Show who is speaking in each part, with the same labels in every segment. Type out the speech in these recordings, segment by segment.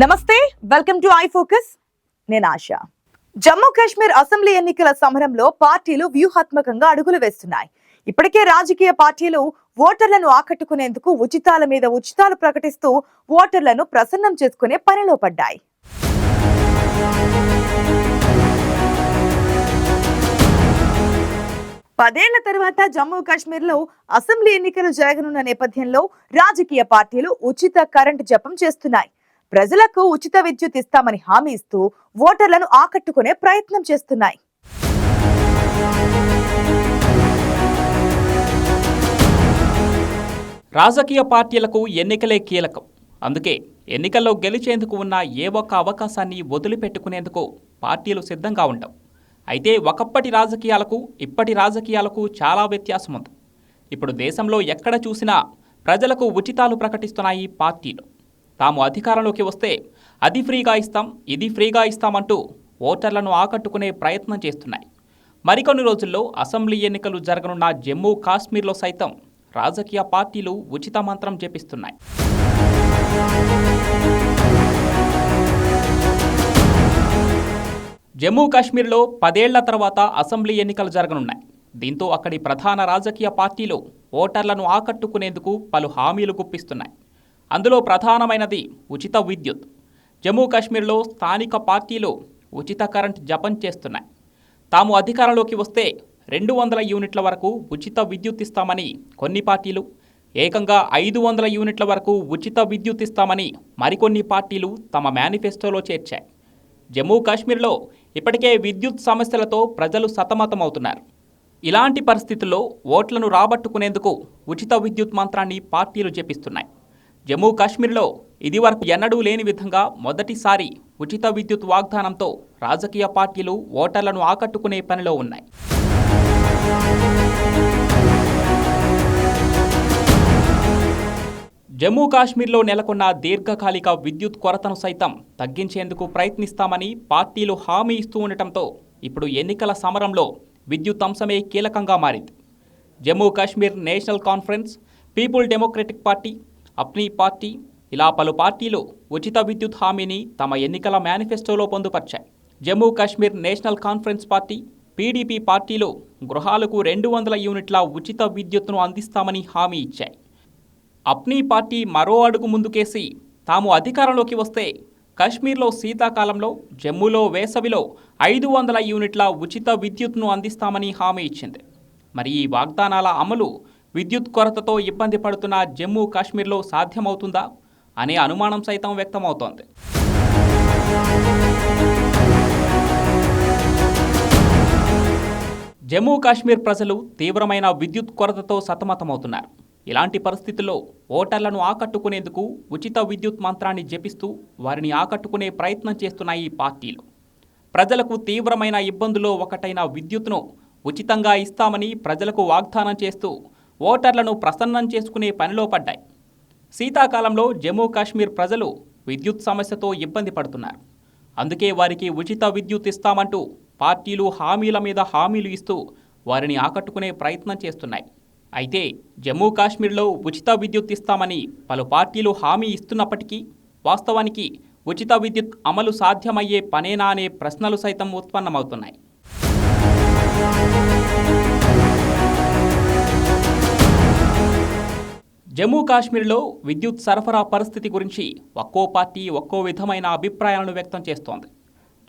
Speaker 1: నమస్తే welcome to I focus. నేను ఆశ. Jammu Kashmir assembly ఎన్నికల సమరంలో పార్టీలు వ్యూహాత్మకంగా అడుగులు వేస్తున్నాయి. ఇప్పటికే రాజకీయ పార్టీలు ఓటర్లను ఆకట్టుకునేందుకు ఉచితాల మీద ఉచితాలు ప్రకటిస్తూ ఓటర్లను ప్రసన్నం చేసుకునే పనిలో పడ్డాయి. పదేళ్ళ తర్వాత జమ్మూ కాశ్మీర్లో అసెంబ్లీ ఎన్నికలు జరగనున్న నేపథ్యంలో రాజకీయ పార్టీలు ఉచిత కరెంటు జపం చేస్తున్నాయి. ప్రజలకు ఉచిత విద్యుత్ ఇస్తామని హామీ ఇస్తూ ఓటర్లను ఆకట్టుకునే ప్రయత్నం చేస్తున్నాయి.
Speaker 2: రాజకీయ పార్టీలకు ఎన్నికలే కీలకం. అందుకే ఎన్నికల్లో గెలిచేందుకు ఉన్న ఏ ఒక్క అవకాశాన్ని వదిలిపెట్టుకునేందుకు పార్టీలు సిద్ధంగా ఉండవు. అయితే ఒకప్పటి రాజకీయాలకు ఇప్పటి రాజకీయాలకు చాలా వ్యత్యాసం ఉంది ఇప్పుడు దేశంలో ఎక్కడ చూసినా ప్రజలకు ఉచితాలు ప్రకటిస్తున్నాయి పార్టీలు. తాము అధికారంలోకి వస్తే అది ఫ్రీగా ఇస్తాం ఇది ఫ్రీగా ఇస్తామంటూ ఓటర్లను ఆకట్టుకునే ప్రయత్నం చేస్తున్నాయి. మరికొన్ని రోజుల్లో అసెంబ్లీ ఎన్నికలు జరగనున్న జమ్మూ కాశ్మీర్లో సైతం రాజకీయ పార్టీలు ఉచిత మంత్రం జపిస్తున్నాయి. జమ్మూ కాశ్మీర్లో పదేళ్ళ తర్వాత అసెంబ్లీ ఎన్నికలు జరగనున్నాయి. దీంతో అక్కడి ప్రధాన రాజకీయ పార్టీలు ఓటర్లను ఆకట్టుకునేందుకు పలు హామీలు గుప్పిస్తున్నాయి. అందులో ప్రధానమైనది ఉచిత విద్యుత్. జమ్మూ కాశ్మీర్లో స్థానిక పార్టీలు ఉచిత కరెంట్ జపం చేస్తున్నాయి. తాము అధికారంలోకి వస్తే రెండు వందల యూనిట్ల వరకు ఉచిత విద్యుత్ ఇస్తామని కొన్ని పార్టీలు ఏకంగా ఐదు వందల యూనిట్ల వరకు ఉచిత విద్యుత్ ఇస్తామని మరికొన్ని పార్టీలు తమ మేనిఫెస్టోలో చేర్చాయి. జమ్మూ కాశ్మీర్లో ఇప్పటికే విద్యుత్ సమస్యలతో ప్రజలు సతమతమవుతున్నారు. ఇలాంటి పరిస్థితుల్లో ఓట్లను రాబట్టుకునేందుకు ఉచిత విద్యుత్ మంత్రాన్ని పార్టీలు జపిస్తున్నాయి. జమ్మూ కాశ్మీర్లో ఇదివరకు ఎన్నడూ లేని విధంగా మొదటిసారి ఉచిత విద్యుత్ వాగ్దానంతో రాజకీయ పార్టీలు ఓటర్లను ఆకట్టుకునే పనిలో ఉన్నాయి. జమ్మూ కాశ్మీర్లో నెలకొన్న దీర్ఘకాలిక విద్యుత్ కొరతను సైతం తగ్గించేందుకు ప్రయత్నిస్తామని పార్టీలు హామీ ఇస్తూ ఉండటంతో ఇప్పుడు ఎన్నికల సమరంలో విద్యుత్ అంశమే కీలకంగా మారింది. Jammu Kashmir National Conference People Democratic Party Apni Party ఇలా పలు పార్టీలు ఉచిత విద్యుత్ హామీని తమ ఎన్నికల మేనిఫెస్టోలో పొందుపరిచాయి. Jammu Kashmir National Conference Party PDP పార్టీలు గృహాలకు రెండు వందల యూనిట్ల ఉచిత విద్యుత్ను అందిస్తామని హామీ ఇచ్చాయి. అప్నీ పార్టీ మరో అడుగు ముందుకేసి తాము అధికారంలోకి వస్తే కశ్మీర్లో శీతాకాలంలో జమ్మూలో వేసవిలో ఐదు వందల యూనిట్ల ఉచిత విద్యుత్ను అందిస్తామని హామీ ఇచ్చింది. మరి ఈ వాగ్దానాల అమలు విద్యుత్ కొరతతో ఇబ్బంది పడుతున్న జమ్మూ కాశ్మీర్లో సాధ్యమవుతుందా అనే అనుమానం సైతం వ్యక్తమవుతోంది. జమ్మూ కాశ్మీర్ ప్రజలు తీవ్రమైన విద్యుత్ కొరతతో సతమతమవుతున్నారు. ఇలాంటి పరిస్థితుల్లో ఓటర్లను ఆకట్టుకునేందుకు ఉచిత విద్యుత్ మంత్రాన్ని జపిస్తూ వారిని ఆకట్టుకునే ప్రయత్నం చేస్తున్నాయి ఈ పార్టీలు. ప్రజలకు తీవ్రమైన ఇబ్బందులో ఒకటైన విద్యుత్ను ఉచితంగా ఇస్తామని ప్రజలకు వాగ్దానం చేస్తూ ఓటర్లను ప్రసన్నం చేసుకునే పనిలో పడ్డాయి. శీతాకాలంలో జమ్మూ కాశ్మీర్ ప్రజలు విద్యుత్ సమస్యతో ఇబ్బంది పడుతున్నారు. అందుకే వారికి ఉచిత విద్యుత్ ఇస్తామంటూ పార్టీలు హామీల మీద హామీలు ఇస్తూ వారిని ఆకట్టుకునే ప్రయత్నం చేస్తున్నాయి. అయితే జమ్మూ కాశ్మీర్లో ఉచిత విద్యుత్ ఇస్తామని పలు పార్టీలు హామీ ఇస్తున్నప్పటికీ వాస్తవానికి ఉచిత విద్యుత్ అమలు సాధ్యమయ్యే పనేనా అనే ప్రశ్నలు సైతం ఉత్పన్నమవుతున్నాయి. జమ్మూ కాశ్మీర్లో విద్యుత్ సరఫరా పరిస్థితి గురించి ఒక్కో పార్టీ ఒక్కో విధమైన అభిప్రాయాలను వ్యక్తం చేస్తోంది.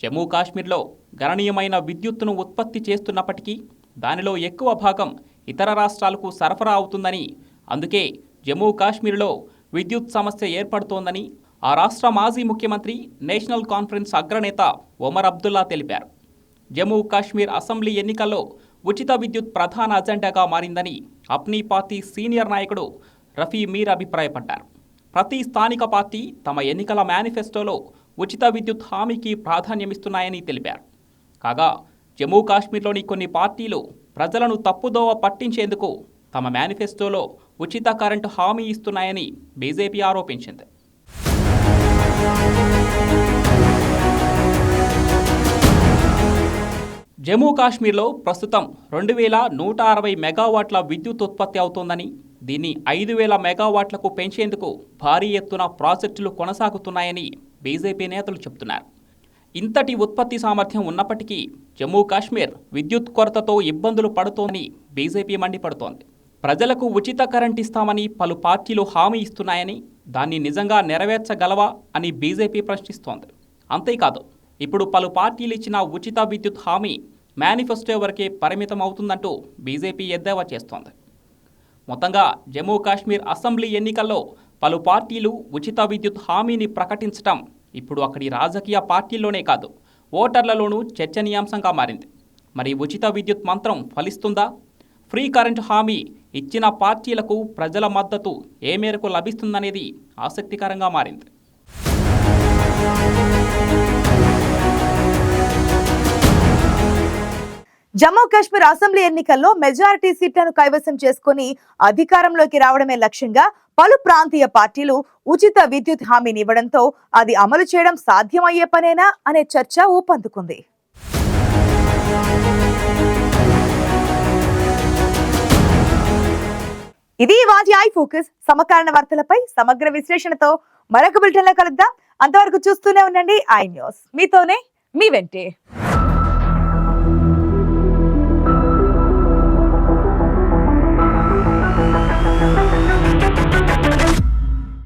Speaker 2: జమ్మూ కాశ్మీర్లో గణనీయమైన విద్యుత్తును ఉత్పత్తి చేస్తున్నప్పటికీ దానిలో ఎక్కువ భాగం ఇతర రాష్ట్రాలకు సరఫరా అవుతుందని అందుకే జమ్మూ కాశ్మీర్లో విద్యుత్ సమస్య ఏర్పడుతోందని ఆ రాష్ట్ర మాజీ ముఖ్యమంత్రి నేషనల్ కాన్ఫరెన్స్ అగ్రనేత ఒమర్ అబ్దుల్లా తెలిపారు. జమ్మూ కాశ్మీర్ అసెంబ్లీ ఎన్నికల్లో ఉచిత విద్యుత్ ప్రధాన అజెండాగా మారిందని అప్నీ పార్టీ సీనియర్ నాయకుడు రఫీ మీర్ అభిప్రాయపడ్డారు. ప్రతి స్థానిక పార్టీ తమ ఎన్నికల మేనిఫెస్టోలో ఉచిత విద్యుత్ హామీకి ప్రాధాన్యమిస్తున్నాయని తెలిపారు. కాగా జమ్మూ కాశ్మీర్లోని కొన్ని పార్టీలు ప్రజలను తప్పుదోవ పట్టించేందుకు తమ మేనిఫెస్టోలో ఉచిత కరెంటు హామీ ఇస్తున్నాయని బీజేపీ ఆరోపించింది. జమ్మూ కాశ్మీర్లో ప్రస్తుతం రెండు వేల నూట అరవై మెగావాట్ల విద్యుత్ ఉత్పత్తి అవుతోందని దీన్ని ఐదు వేల మెగావాట్లకు పెంచేందుకు భారీ ఎత్తున ప్రాజెక్టులు కొనసాగుతున్నాయని బీజేపీ నేతలు చెబుతున్నారు. ఇంతటి ఉత్పత్తి సామర్థ్యం ఉన్నప్పటికీ జమ్మూ కాశ్మీర్ విద్యుత్ కొరతతో ఇబ్బందులు పడుతోందని బీజేపీ మండిపడుతోంది. ప్రజలకు ఉచిత కరెంట్ ఇస్తామని పలు పార్టీలు హామీ ఇస్తున్నాయని దాన్ని నిజంగా నెరవేర్చగలవా అని బీజేపీ ప్రశ్నిస్తోంది. అంతేకాదు ఇప్పుడు పలు పార్టీలు ఇచ్చిన ఉచిత విద్యుత్ హామీ మేనిఫెస్టో వరకే పరిమితం అవుతుందంటూ బీజేపీ ఎద్దేవా చేస్తోంది. మొత్తంగా జమ్మూ కాశ్మీర్ అసెంబ్లీ ఎన్నికల్లో పలు పార్టీలు ఉచిత విద్యుత్ హామీని ప్రకటించటం ఇప్పుడు అక్కడి రాజకీయ పార్టీల్లోనే కాదు ఓటర్లలోనూ చర్చనీయాంశంగా మారింది. మరి ఉచిత విద్యుత్ మంత్రం ఫలిస్తుందా? ఫ్రీ కరెంటు హామీ ఇచ్చిన పార్టీలకు ప్రజల మద్దతు ఏ మేరకు లభిస్తుందనేది ఆసక్తికరంగా మారింది.
Speaker 1: జమ్మూ కాశ్మీర్ అసెంబ్లీ ఎన్నికల్లో మెజారిటీ సీట్లను కైవసం చేసుకుని అధికారంలోకి రావడమే లక్ష్యంగా పలు ప్రాంతీయ పార్టీలు ఉచిత విద్యుత్ హామీని ఇవ్వడంతో అది అమలు చేయడం సాధ్యమయ్యే పనేనా అనే చర్చ ఊపందుకుంది. ఇది వాటి ఐ ఫోకస్. సమకాలీన వార్తలపై సమగ్ర విశ్లేషణతో మరొక బులెటిన్లో కలుద్దాం. అంతవరకు చూస్తూనే ఉండండి ఐ న్యూస్. మీతోనే మీ వెంటే.